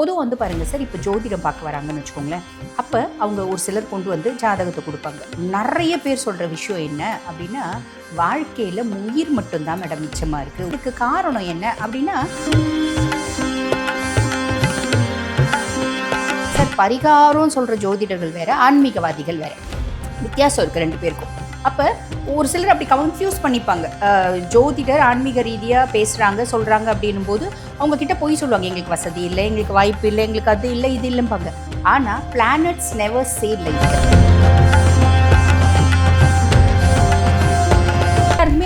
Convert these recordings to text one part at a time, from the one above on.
பொதுவாக வந்து பாருங்கள் சார் இப்போ ஜோதிடம் பார்க்க வராங்கன்னு வச்சுக்கோங்களேன். அப்போ அவங்க ஒரு சிலர் கொண்டு வந்து ஜாதகத்தை கொடுப்பாங்க. நிறைய பேர் சொல்கிற விஷயம் என்ன அப்படின்னா வாழ்க்கையில் உயிர் மட்டும்தான் மேடம் மிச்சமாக இருக்குது இதுக்கு காரணம் என்ன அப்படின்னா சார் பரிகாரம் சொல்கிற ஜோதிடர்கள் வேறு ஆன்மீகவாதிகள் வேறு. வித்தியாசம் இருக்குது ரெண்டு பேருக்கும். அப்போ ஒரு சிலர் அப்படி கன்ஃபியூஸ் பண்ணிப்பாங்க. ஜோதிடர் ஆன்மீக ரீதியாக பேசுகிறாங்க சொல்கிறாங்க அப்படின்னும் போது அவங்க கிட்ட போய் சொல்லுவாங்க எங்களுக்கு வசதி இல்லை எங்களுக்கு வாய்ப்பு இல்லை எங்களுக்கு அது இல்லை இது இல்லைம்பாங்க. ஆனால் பிளானட்ஸ் நெவர் சே லைக்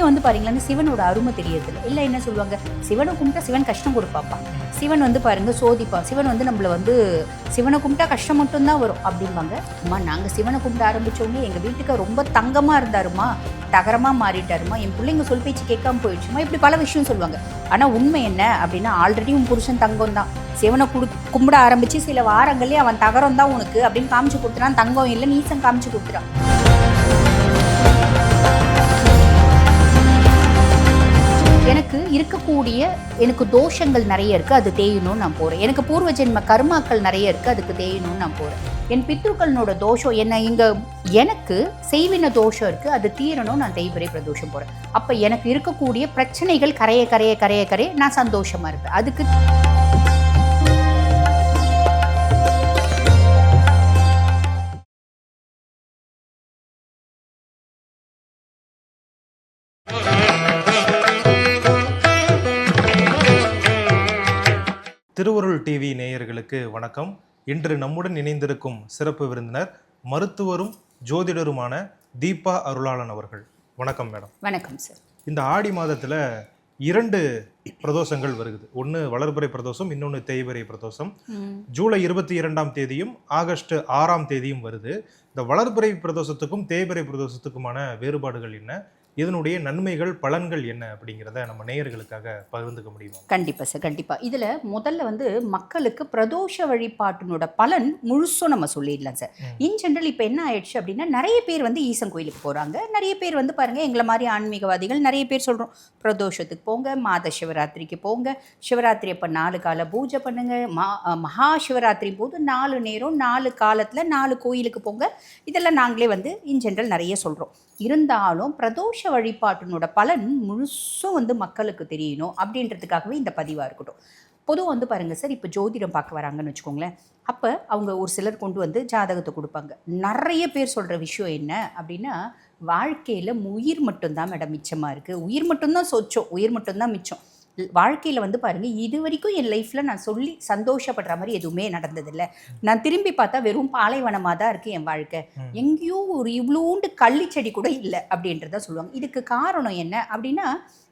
வந்து பாருங்களேன் சிவனோட அருமை தெரியறதில்ல. இல்லை என்ன சொல்லுவாங்க? சிவனை கும்பிட்டா சிவன் கஷ்டம் கொடுப்பாப்பா. சிவன் வந்து பாருங்க சோதிப்பான் சிவன் வந்து நம்மளை வந்து சிவனை கும்பிட்டா கஷ்டம் மட்டும்தான் வரும் அப்படிம்பாங்க. அம்மா நாங்கள் சிவனை கும்பிட ஆரம்பிச்சோடனே எங்கள் வீட்டுக்கு ரொம்ப தங்கமாக இருந்தாருமா தகரமாக மாறிட்டாருமா என் பிள்ளைங்க சொல் பேச்சு கேட்காம போயிடுச்சுமா இப்படி பல விஷயம் சொல்லுவாங்க. ஆனால் உண்மை என்ன அப்படின்னா ஆல்ரெடி உன் புருஷன் தங்கம் தான் சிவனை குடு கும்பிட ஆரம்பித்து சில வாரங்களே அவன் தகரம் தான் உனக்கு அப்படின்னு காமிச்சு கொடுத்துறான். தங்கம் இல்லை நீசம் காமிச்சு கொடுத்துறான். இருக்கக்கூடிய எனக்கு தோஷங்கள் நிறைய இருக்குது அது தேயணும்னு நான் போகிறேன் எனக்கு பூர்வ ஜென்ம கர்மாக்கள் நிறைய இருக்குது அதுக்கு தேயணும்னு நான் போகிறேன் என் பித்ருக்களனோட தோஷம் என்ன இங்கே எனக்கு செய்வின தோஷம் இருக்குது அது தீரணும் நான் தெய்வரை பிரதோஷம் போகிறேன் அப்போ எனக்கு இருக்கக்கூடிய பிரச்சனைகள் கரைய கரைய கரைய கரைய நான் சந்தோஷமாக இருப்பேன். அதுக்கு திருவருள் டிவி நேயர்களுக்கு வணக்கம். இன்று நம்முடன் இணைந்திருக்கும் சிறப்பு விருந்தினர் மருத்துவரும் ஜோதிடருமான தீபா அருளாளன் அவர்கள். வணக்கம் மேடம். வணக்கம் சார் இந்த ஆடி மாதத்துல இரண்டு பிரதோஷங்கள் வருகிறது ஒன்று வளர்பிறை பிரதோஷம் இன்னொன்று தேய்பிறை பிரதோஷம். ஜூலை இருபத்தி இரண்டாம் தேதியும் ஆகஸ்ட் ஆறாம் தேதியும் வருது. இந்த வளர்பிறை பிரதோஷத்துக்கும் தேய்பிறை பிரதோஷத்துக்குமான வேறுபாடுகள் என்ன? இதனுடைய நன்மைகள் பலன்கள் என்ன அப்படிங்கிறத நம்ம நேயர்களுக்காக பகிர்ந்துக்க முடியுமா? கண்டிப்பாக சார் கண்டிப்பாக இதில் முதல்ல வந்து மக்களுக்கு பிரதோஷ வழிபாட்டினோட பலன் முழுசும் நம்ம சொல்லிடலாம் சார். இன் ஜென்ரல் இப்போ என்ன ஆயிடுச்சு அப்படின்னா நிறைய பேர் வந்து ஈசன் கோயிலுக்கு போகிறாங்க நிறைய பேர் வந்து பாருங்கள் எங்களை மாதிரி ஆன்மீகவாதிகள் நிறைய பேர் சொல்கிறோம் பிரதோஷத்துக்கு போங்க மாத சிவராத்திரிக்கு போங்க. சிவராத்திரி அப்போ நாலு கால பூஜை பண்ணுங்க. மா மகா சிவராத்திரி போது நாலு நேரம் நாலு காலத்தில் நாலு கோயிலுக்கு போங்க. இதெல்லாம் நாங்களே வந்து இன் ஜென்ரல் நிறைய சொல்கிறோம் இருந்தாலும் பிரதோஷ வழிபாட்டினோட பலன் முழுசும் வந்து மக்களுக்கு தெரியணும் அப்படின்றதுக்காகவே இந்த பதிவாக இருக்கட்டும். பொதுவாக வந்து பாருங்கள் சார் இப்போ ஜோதிடம் பார்க்க வராங்கன்னு வச்சுக்கோங்களேன். அப்போ அவங்க ஒரு சிலர் கொண்டு வந்து ஜாதகத்தை கொடுப்பாங்க. நிறைய பேர் சொல்கிற விஷயம் என்ன அப்படின்னா வாழ்க்கையில் உயிர் மட்டும்தான் மேடம் மிச்சமாக இருக்குது உயிர் மட்டும்தான் சொச்சம். உயிர் மட்டும்தான் மிச்சம். வாழ்க்கையில் வந்து பாருங்கள் இது வரைக்கும் என் லைஃப்பில் நான் சொல்லி சந்தோஷப்படுற மாதிரி எதுவுமே நடந்ததில்லை. நான் திரும்பி பார்த்தா வெறும் பாலைவனமாக தான் இருக்குது என் வாழ்க்கை. எங்கேயோ ஒரு இவ்வளோண்டு கள்ளிச்செடி கூட இல்லை அப்படின்றத சொல்லுவாங்க. இதுக்கு காரணம் என்ன அப்படின்னா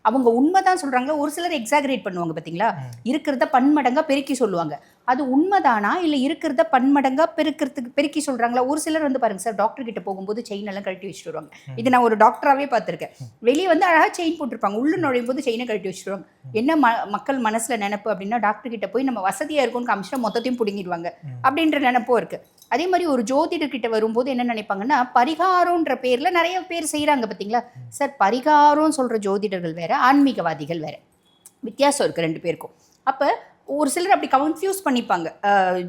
அவங்க உண்மைதான் சொல்கிறாங்க ஒரு சிலர் எக்ஸாகரேட் பண்ணுவாங்க பார்த்தீங்களா. இருக்கிறத பன்மடங்காக பெருக்கி சொல்லுவாங்க. அது உண்மைதானா? இல்லை இருக்கிறத பன்மடங்காக பெருக்கிறதுக்கு பெருக்கி சொல்கிறாங்களா ஒரு சிலர் வந்து பாருங்க சார் டாக்டர் கிட்ட போகும்போது செயின் எல்லாம் கழட்டி வச்சுட்டு வருவாங்க. ம். இது நான் ஒரு டாக்டராகவே பார்த்துருக்கேன். வெளியே வந்து அழகாக செயின் போட்டிருப்பாங்க. உள்ள நுழையும் போது செயினை கழட்டி வச்சுருவாங்க என்ன ம மக்கள் மனசில் நினைப்பு அப்படின்னா டாக்டர் கிட்ட போய் நம்ம வசதியாக இருக்கும்னு காமிச்சிட்டா மொத்தத்தையும் பிடுங்கிடுவாங்க. அப்படின்ற நினைப்பும் இருக்குது அதே மாதிரி ஒரு ஜோதிடர் கிட்ட வரும்போது என்ன நினைப்பாங்கன்னா பரிகாரம்ன்ற பேரில் நிறைய பேர் செய்கிறாங்க பார்த்தீங்களா சார் பரிகாரம் சொல்கிற ஜோதிடர்கள் வேற ஆன்மீகவாதிகள் வேற. வித்தியாசம் இருக்குது ரெண்டு பேருக்கும். அப்போ ஒரு சிலர் அப்படி கன்ஃபியூஸ் பண்ணிப்பாங்க.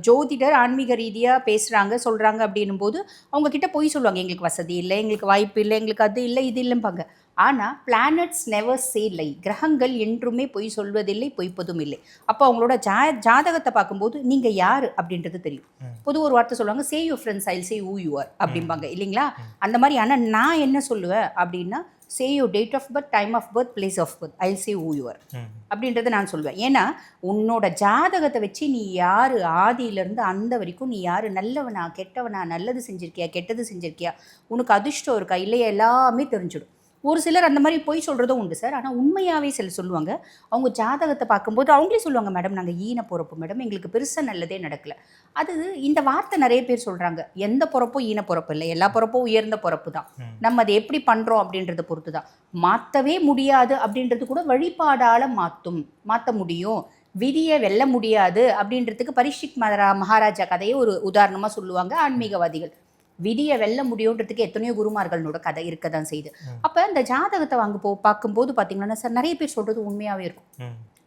ஜோதிடர் ஆன்மீக ரீதியாக பேசுகிறாங்க சொல்கிறாங்க அப்படின்னும் போது அவங்க கிட்ட போய் சொல்லுவாங்க எங்களுக்கு வசதி இல்லை எங்களுக்கு வாய்ப்பு இல்லை எங்களுக்கு அது இல்லை இது இல்லைம்பாங்க ஆனால் பிளானட்ஸ் நெவர் சே லை கிரகங்கள் என்றுமே பொய் சொல்வதில்லை பொய்ப்பதும் இல்லை. அப்போ அவங்களோட ஜா ஜாதகத்தை பார்க்கும்போது நீங்கள் யார்? அப்படின்றது தெரியும். பொது ஒரு வார்த்தை சொல்லுவாங்க say you friends I'll say who you are அப்படிம்பாங்க. இல்லைங்களா. அந்த மாதிரி ஆனால் நான் என்ன சொல்லுவேன்? அப்படின்னா say you date of birth time of birth place of birth I'll say who you are ம். அப்படின்றத நான் சொல்லுவேன் ஏன்னா உன்னோட ஜாதகத்தை வச்சு நீ யார்? ஆதியிலேருந்து அந்த வரைக்கும் நீ யார்? நல்லவனா கெட்டவனா நல்லது செஞ்சிருக்கியா கெட்டது செஞ்சிருக்கியா? உனக்கு அதிர்ஷ்டம் இருக்கா? இல்லையா? எல்லாமே தெரிஞ்சிடும். ஒரு சிலர் அந்த மாதிரி பொய் சொல்கிறதும் உண்டு சார். ஆனால் உண்மையாகவே சிலர் சொல்லுவாங்க. அவங்க ஜாதகத்தை பார்க்கும்போது அவங்களே சொல்லுவாங்க மேடம் நாங்கள் ஈன பிறப்பு மேடம். எங்களுக்கு பெருசாக நல்லதே நடக்கல. அது இந்த வார்த்தை நிறைய பேர் சொல்கிறாங்க எந்த பிறப்பும் ஈன பிறப்பு இல்லை. எல்லா பிறப்பும் உயர்ந்த பிறப்பு தான். நம்ம அதை எப்படி பண்ணுறோம் அப்படின்றத பொறுத்து தான். மாற்றவே முடியாது அப்படின்றது கூட வழிபாடால் மாற்றும் மாற்ற முடியும். விதியை வெல்ல முடியாது அப்படின்றதுக்கு பரிஷிக் மகரா மகாராஜா கதையை ஒரு உதாரணமாக சொல்லுவாங்க ஆன்மீகவாதிகள். விதியை வெல்ல முடியுன்றதுக்கு எத்தனையோ குருமார்களோட கதை இருக்க தான் செய்யுது. அப்போ இந்த ஜாதகத்தை வாங்க போ பார்க்கும்போது பார்த்தீங்கன்னா சார் நிறைய பேர் சொல்கிறது உண்மையாகவே இருக்கும்.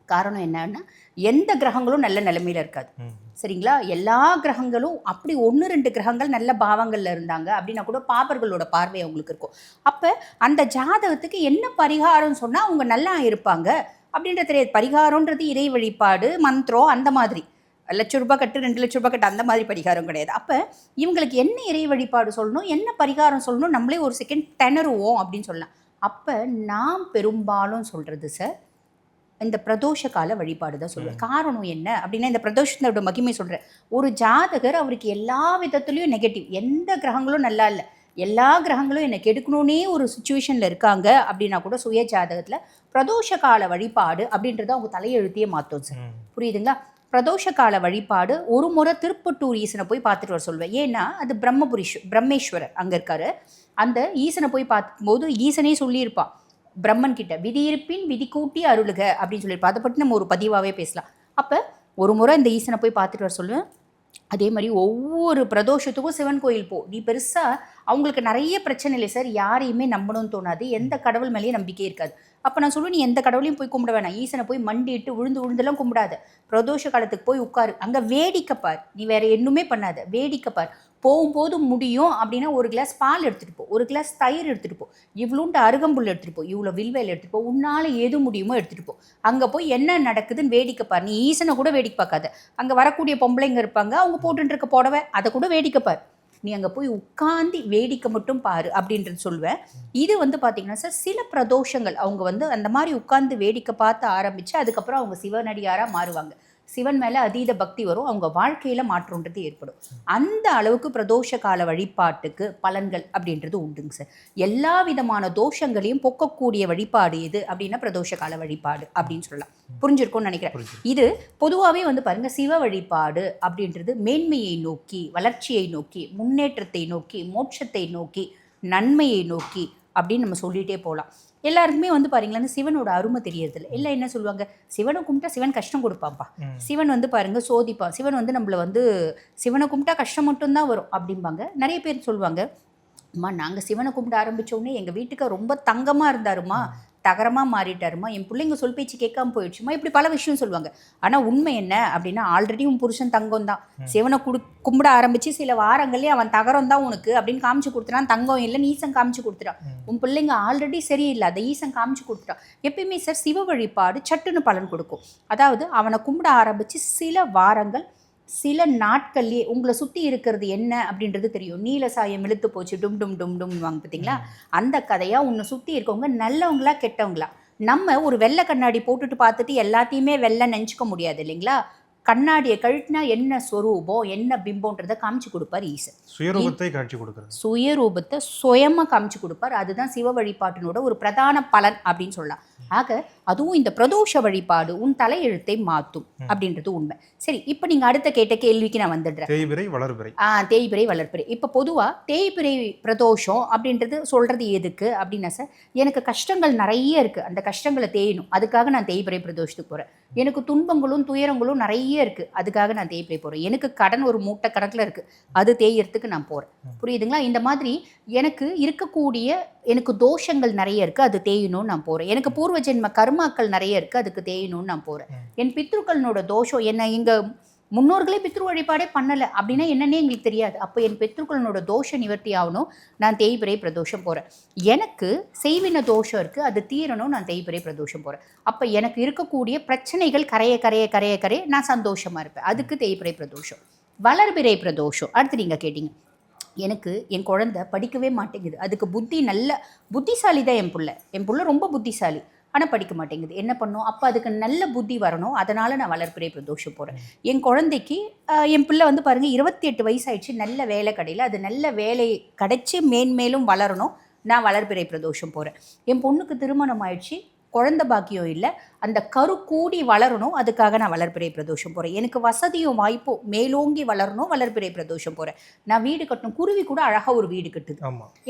காரணம் என்னன்னா எந்த கிரகங்களும் நல்ல நிலைமையில இருக்காது. சரிங்களா? எல்லா கிரகங்களும் அப்படி ஒன்று ரெண்டு கிரகங்கள் நல்ல பாவங்கள்ல இருந்தாங்க அப்படின்னா கூட பாப்பர்களோட பார்வை அவங்களுக்கு இருக்கும். அப்போ அந்த ஜாதகத்துக்கு என்ன பரிகாரம் சொன்னால் அவங்க நல்லா இருப்பாங்க அப்படின்ற தெரியாது. பரிகாரம்ன்றது இறை வழிபாடு மந்திரம் அந்த மாதிரி. லட்ச ரூபாய் கட்டு ரெண்டு லட்ச ரூபாய் கட்டு அந்த மாதிரி பரிகாரம் கிடையாது. அப்போ இவங்களுக்கு என்ன இறை வழிபாடு சொல்லணும் என்ன பரிகாரம் சொல்லணும் நம்மளே ஒரு செகண்ட் திணறுவோம் அப்படின்னு சொல்லலாம். அப்போ நாம் பெரும்பாலும் சொல்கிறது சார் இந்த பிரதோஷ கால வழிபாடு தான் சொல்லுவேன். காரணம் என்ன அப்படின்னா இந்த பிரதோஷத்தோட மகிமை சொல்கிறேன் ஒரு ஜாதகர் அவருக்கு எல்லா விதத்துலேயும் நெகட்டிவ் எந்த கிரகங்களும் நல்லா இல்லை. எல்லா கிரகங்களும் என்னை கெடுக்கணுன்னே ஒரு சுச்சுவேஷனில் இருக்காங்க அப்படின்னா கூட சுய ஜாதகத்தில் பிரதோஷ கால வழிபாடு அப்படின்றத அவங்க தலையெழுத்தையே மாற்றும் சார். புரியுதுங்களா? பிரதோஷ கால வழிபாடு ஒரு முறை திருப்பட்டூர் ஈசனை போய் பார்த்துட்டு வர சொல்வேன். ஏன்னா அது பிரம்மபுரிஷ் பிரம்மேஸ்வரர் அங்கே இருக்காரு. அந்த ஈசனை போய் பார்க்கும்போது ஈசனே சொல்லியிருப்பான் பிரம்மன் கிட்ட விதி இருப்பின் விதி கூட்டி அருளுக அப்படின்னு சொல்லியிருப்பா. அதை பற்றி நம்ம ஒரு பதிவாகவே பேசலாம். அப்போ ஒரு முறை இந்த ஈசனை போய் பார்த்துட்டு வர சொல்லுவேன் அதே மாதிரி ஒவ்வொரு பிரதோஷத்துக்கும் சிவன் கோயில் போ. நீ பெருசாக அவங்களுக்கு நிறைய பிரச்சனை இல்லை சார் யாரையுமே நம்பணும்னு தோணாது. எந்த கடவுள் மேலேயும் நம்பிக்கை இருக்காது. அப்போ நான் சொல்லுவேன் நீ எந்த கடவுளையும் போய் கும்பிட வேணாம். ஈசனை போய் மண்டிட்டு விழுந்து விழுந்தெல்லாம் கும்பிடாத. பிரதோஷ காலத்துக்கு போய் உட்காரு. அங்கே வேடிக்கை பார். நீ வேற என்னுமே பண்ணாத. வேடிக்கை பார். போகும்போது முடியும் அப்படின்னா ஒரு கிளாஸ் பால் எடுத்துகிட்டு போ ஒரு கிளாஸ் தயிர் எடுத்துகிட்டு போ இவ்வளோண்டு அருகம்புல் எடுத்துகிட்டு போ இவ்வளோ வில்வேல் எடுத்துகிட்டு போ உன்னால் எது முடியுமோ எடுத்துகிட்டு போ. அங்கே போய் என்ன நடக்குதுன்னு வேடிக்கை பார். நீ ஈசனை கூட வேடிக்கை பார்க்காத. அங்கே வரக்கூடிய பொம்பளைங்க இருப்பாங்க அவங்க போட்டுட்டு புடவை அதை கூட வேடிக்கை பார். நீ அங்கே போய் உட்காந்து வேடிக்கை மட்டும் பாரு அப்படின்றது சொல்வேன். இது வந்து பார்த்தீங்கன்னா சார் சில பிரதோஷங்கள் அவங்க வந்து அந்த மாதிரி உட்காந்து வேடிக்கை பார்த்து ஆரம்பித்து அதுக்கப்புறம் அவங்க சிவனடியாராக மாறுவாங்க. சிவன் மேலே அதீத பக்தி வரும். அவங்க வாழ்க்கையில் மாற்றம்ன்றது ஏற்படும். அந்த அளவுக்கு பிரதோஷ கால வழிபாட்டுக்கு பலன்கள் அப்படின்றது உண்டுங்க சார். எல்லா விதமான தோஷங்களையும் பொக்கக்கூடிய வழிபாடு எது அப்படின்னா பிரதோஷ கால வழிபாடு அப்படின்னு சொல்லலாம். புரிஞ்சிருக்கும்னு நினைக்கிறேன். இது பொதுவாகவே வந்து பாருங்க சிவ வழிபாடு அப்படின்றது மேன்மையை நோக்கி வளர்ச்சியை நோக்கி முன்னேற்றத்தை நோக்கி மோட்சத்தை நோக்கி நன்மையை நோக்கி அப்படின்னு நம்ம சொல்லிட்டே போகலாம். எல்லாருக்குமே வந்து பாருங்களேன் சிவனோட அருமை தெரியறதில்ல. எல்லாம் என்ன சொல்லுவாங்க சிவனை கும்பிட்டா சிவன் கஷ்டம் கொடுப்பான்ப்பா. ம். சிவன் வந்து பாருங்க சோதிப்பான் சிவன் வந்து நம்மளை வந்து சிவனை கும்பிட்டா கஷ்டம் மட்டும்தான் வரும் அப்படிம்பாங்க. நிறைய பேர் சொல்லுவாங்க அம்மா நாங்கள் சிவனை கும்பிட ஆரம்பிச்ச உடனே எங்கள் வீட்டுக்கு ரொம்ப தங்கமாக இருந்தாருமா தகரமாக மாறிட்டாருமா என் பிள்ளைங்க சொல் பேச்சு கேட்காம போயிடுச்சுமா இப்படி பல விஷயம் சொல்லுவாங்க. ஆனால் உண்மை என்ன அப்படின்னா ஆல்ரெடி உன் புருஷன் தங்கம் தான். சிவனை குடு கும்பிட ஆரம்பிச்சு சில வாரங்களே அவன் தகரம் தான் உனக்கு. அப்படின்னு காமிச்சு கொடுத்துட்டான். தங்கம் இல்லை ஈசன் காமிச்சு கொடுத்துட்டான். உன் பிள்ளைங்க ஆல்ரெடி சரியில்லை. அதை ஈசன் காமிச்சு கொடுத்துட்டான். எப்பயுமே சார் சிவ வழிபாடு சட்டுன்னு பலன் கொடுக்கும். அதாவது அவனை கும்பிட ஆரம்பிச்சு சில வாரங்கள் சில நாட்கள்லயே உங்களை சுற்றி இருக்கிறது என்ன அப்படின்றது தெரியும். நீல சாயம் இழுத்து போச்சு டும் டும் டும் டும் வாங்க பார்த்தீங்களா அந்த கதையா உன்னை சுற்றி இருக்கவங்க நல்லவங்களா கெட்டவங்களா? நம்ம ஒரு வெள்ளை கண்ணாடி போட்டுட்டு பார்த்துட்டு எல்லாத்தையுமே வெள்ளை நினச்சிக்க முடியாது இல்லைங்களா? கண்ணாடியை கழட்டினா என்ன ஸ்வரூபம் என்ன பிம்பம்ன்றதை காமிச்சு கொடுப்பார் ஈசன். சுயரூபத்தை காட்சி கொடுக்கிறது. சுயரூபத்தை சுயமாக காமிச்சு கொடுப்பார். அதுதான் சிவ வழிபாட்டினோட ஒரு பிரதான பலன் அப்படின்னு சொல்லலாம். ஆக அதுவும் இந்த பிரதோஷ வழிபாடு உன் தலையெழுத்தை மாற்றும் அப்படின்றது உண்மை. சரி இப்போ நீங்கள் அடுத்த கேட்ட கேள்விக்கு நான் வந்துடுறேன். தேய்பிரை வளர்பிறை. ஆ தேய்பிரை வளர்ப்பிறை இப்போ பொதுவாக தேய்பிரை பிரதோஷம் அப்படின்றது சொல்கிறது எதுக்கு அப்படின்னா சார் எனக்கு கஷ்டங்கள் நிறைய இருக்குது அந்த கஷ்டங்களை தேயணும். அதுக்காக நான் தேய்பிரை பிரதோஷத்துக்கு போகிறேன் எனக்கு துன்பங்களும் துயரங்களும் நிறைய இருக்குது அதுக்காக நான் தேய்பிரை போகிறேன் எனக்கு கடன் ஒரு மூட்டை கணக்கில் இருக்குது அது தேயறதுக்கு நான் போகிறேன் புரியுதுங்களா? இந்த மாதிரி எனக்கு இருக்கக்கூடிய எனக்கு தோஷங்கள் நிறைய இருக்குது அது தேயணும்னு நான் போகிறேன் எனக்கு பூர்வ ஜென்ம கர்மாக்கள் நிறைய இருக்குது அதுக்கு தேயணும்னு நான் போகிறேன் என் பித்ருக்களனோட தோஷம் என்ன? எங்கள் முன்னோர்களே பித்ரு வழிபாடே பண்ணலை. அப்படின்னா என்னன்னே எங்களுக்கு தெரியாது. அப்போ என் பித்ருக்களனோட தோஷ நிவர்த்தி ஆகணும். நான் தேய்பிரை பிரதோஷம் போகிறேன் எனக்கு செய்வின தோஷம் இருக்குது அது தீரணும். நான் தேய்பிரை பிரதோஷம் போகிறேன் அப்போ எனக்கு இருக்கக்கூடிய பிரச்சனைகள் கரைய கரைய கரைய கரைய நான் சந்தோஷமாக இருப்பேன். அதுக்கு தேய்பிரை பிரதோஷம். வளர்பிறை பிரதோஷம். அடுத்து நீங்கள் கேட்டீங்க. எனக்கு என் குழந்தை படிக்கவே மாட்டேங்குது. அதுக்கு புத்தி நல்ல புத்திசாலி தான் என் பிள்ளை. என் பிள்ளை ரொம்ப புத்திசாலி. ஆனால் படிக்க மாட்டேங்குது. என்ன பண்ணும்? அப்போ அதுக்கு நல்ல புத்தி வரணும். அதனால் நான் வளர்ப்பிறை பிரதோஷம் போகிறேன் என் குழந்தைக்கு என் பிள்ளை வந்து பாருங்கள் இருபத்தி எட்டு வயசாயிடுச்சு. நல்ல வேலை கடையில். அது நல்ல வேலை கிடைச்சி மேன்மேலும் வளரணும். நான் வளர்ப்பிறை பிரதோஷம் போகிறேன் என் பொண்ணுக்கு திருமணம் ஆயிடுச்சு. குழந்தை பாக்கியம் இல்லை அந்த கரு கூடி வளரணும் அதுக்காக நான் வளர்ப்பிறை பிரதோஷம் போகிறேன் எனக்கு வசதியும் வாய்ப்பும் மேலோங்கி வளரணும் வளர்ப்பிறை பிரதோஷம் போகிறேன் நான் வீடு கட்டணும் குருவி கூட அழகாக ஒரு வீடு கட்டுது.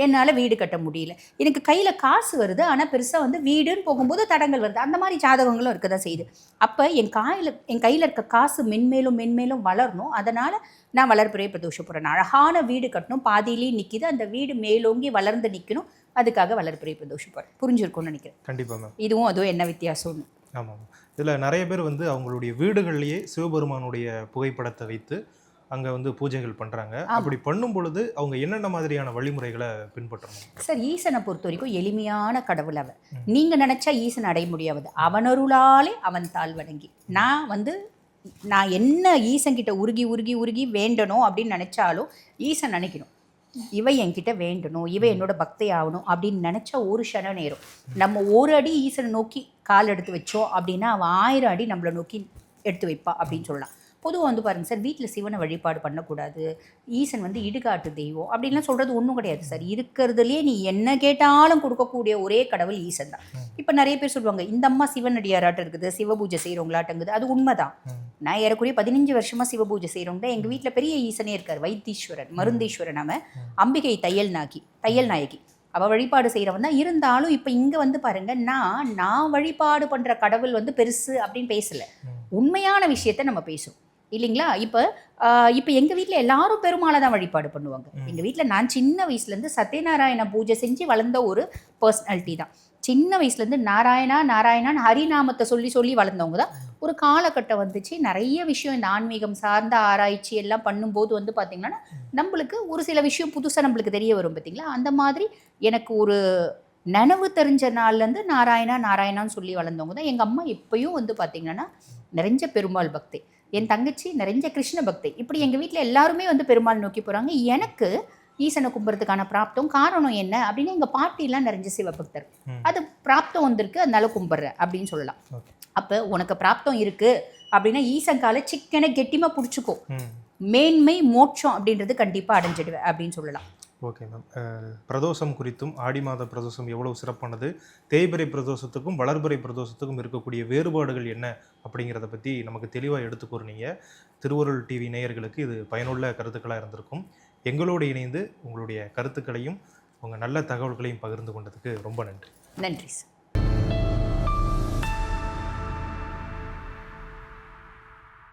என்னால் வீடு கட்ட முடியல. எனக்கு கையில் காசு வருது ஆனால் பெருசாக வந்து வீடுன்னு போகும்போது தடங்கள் வருது. அந்த மாதிரி ஜாதகங்களும் இருக்க தான் செய்யுது. அப்போ என் காயில் என் கையில் இருக்க காசு மென்மேலும் மென்மேலும் வளரணும். அதனால் நான் வளர்ப்பிறை பிரதோஷம் போகிறேன் அழகான வீடு கட்டணும் பாதியிலேயே நிற்கிது அந்த வீடு மேலோங்கி வளர்ந்து நிற்கணும் அதுக்காக வளர்ப்பிறை பிரதோஷம் போகிறேன் புரிஞ்சிருக்கும்னு நினைக்கிறேன். கண்டிப்பா மேம். இதுவும் அதுவும் என்ன வித்தியாசம்னு. ஆமாம் இதில் நிறைய பேர் வந்து அவங்களுடைய வீடுகள்லேயே சிவபெருமானுடைய புகைப்படத்தை வைத்து அங்கே வந்து பூஜைகள் பண்ணுறாங்க அப்படி பண்ணும் பொழுது அவங்க என்னென்ன மாதிரியான வழிமுறைகளை பின்பற்றணும்? சார் ஈசனை பொறுத்த வரைக்கும் எளிமையான கடவுள் அவன். நீங்கள் நினச்சா ஈசன் அடைய முடியாது அவனருளாலே அவன் தாழ் வணங்கி. நான் வந்து நான் என்ன ஈசன் கிட்ட உருகி உருகி உருகி வேண்டணும் அப்படின்னு நினச்சாலும் ஈசன் நினைக்கணும். இவ என்கிட்ட வேண்டணும் இவ என்னோட பக்தி ஆகணும் அப்படின்னு நினச்சா ஒரு க்ஷண நேரம். நம்ம ஒரு அடி ஈசனை நோக்கி கால் எடுத்து வச்சோம் அப்படின்னா அவன் ஆயிரம் அடி நம்மளை நோக்கி எடுத்து வைப்பா அப்படின்னு சொல்லலாம். பொதுவாக வந்து பாருங்க சார் வீட்டில் சிவனை வழிபாடு பண்ணக்கூடாது ஈசன் வந்து இடுகாட்டு தெய்வம் அப்படின்லாம் சொல்கிறது ஒன்றும் கிடையாது சார். இருக்கிறதுலே நீ என்ன கேட்டாலும் கொடுக்கக்கூடிய ஒரே கடவுள் ஈசன் தான். இப்போ நிறைய பேர் சொல்லுவாங்க இந்த அம்மா சிவனடியாராட்டம் இருக்குது சிவபூஜை செய்கிறவங்களாட்டங்குது அது உண்மைதான். நான் ஏறக்குறைய பதினஞ்சு வருஷமா சிவபூஜை செய்கிறவங்க எங்கள் வீட்டில் பெரிய ஈசனே இருக்கார் வைத்தீஸ்வரன் மருந்தீஸ்வரன் அவன் அம்பிகை தையல் நாக்கி தையல் நாயகி. அவள் வழிபாடு செய்கிறவன் தான். இருந்தாலும் இப்போ இங்கே வந்து பாருங்க நான் நான் வழிபாடு பண்ணுற கடவுள் வந்து பெருசு அப்படின்னு பேசலை. உண்மையான விஷயத்த நம்ம பேசுறோம். இல்லைங்களா? இப்போ இப்போ எங்கள் வீட்டில் எல்லாரும் பெருமாளை தான் வழிபாடு பண்ணுவாங்க. எங்கள் வீட்டில் நான் சின்ன வயசுலேருந்து சத்யநாராயண பூஜை செஞ்சு வளர்ந்த ஒரு பர்சனாலிட்டி தான். சின்ன வயசுலேருந்து நாராயணா நாராயணான்னு ஹரிநாமத்தை சொல்லி சொல்லி வளர்ந்தவங்க தான். ஒரு காலகட்டம் வந்துச்சு. நிறைய விஷயம் இந்த ஆன்மீகம் சார்ந்த ஆராய்ச்சி எல்லாம் பண்ணும்போது வந்து பார்த்திங்கன்னா நம்மளுக்கு ஒரு சில விஷயம் புதுசாக நம்மளுக்கு தெரிய வரும் பார்த்தீங்களா அந்த மாதிரி எனக்கு ஒரு நனவு தெரிஞ்ச நாள்லேருந்து நாராயணா நாராயணான்னு சொல்லி வளர்ந்தவங்க தான். எங்கள் அம்மா எப்பயும் வந்து பார்த்திங்கன்னா நிறைஞ்ச பெருமாள் பக்தி என் தங்கச்சி நிறைஞ்ச கிருஷ்ண பக்தி. இப்படி எங்கள் வீட்டில் எல்லாருமே வந்து பெருமாள் நோக்கி போகிறாங்க எனக்கு ஈசனை கும்புறதுக்கான பிராப்தம் காரணம் என்ன? அப்படின்னு எங்கள் பாட்டிலாம் நிறைஞ்ச சிவபக்தர். அது பிராப்தம் வந்திருக்கு அதனால கும்பிட்றேன் அப்படின்னு சொல்லலாம். அப்போ உனக்கு பிராப்தம் இருக்கு அப்படின்னா ஈசன் காலை சிக்கனை கெட்டிமா பிடிச்சிக்கோ. ம். மேன்மை மோட்சம் அப்படின்றது கண்டிப்பாக அடைஞ்சிடுவேன் அப்படின்னு சொல்லலாம். Okay ma'am. பிரதோஷம் குறித்தும் ஆடி மாத பிரதோஷம் எவ்வளவு சிறப்பானது தேய்பிறை பிரதோஷத்துக்கும் வளர்பிறை பிரதோஷத்துக்கும் இருக்கக்கூடிய வேறுபாடுகள் என்ன அப்படிங்கிறத பற்றி நமக்கு தெளிவாக எடுத்து கூறினீங்க திருவருள் டிவி நேயர்களுக்கு இது பயனுள்ள கருத்துக்களாக இருந்திருக்கும். எங்களோடு இணைந்து உங்களுடைய கருத்துக்களையும் உங்கள் நல்ல தகவல்களையும் பகிர்ந்து கொண்டதுக்கு ரொம்ப நன்றி. நன்றி சார்.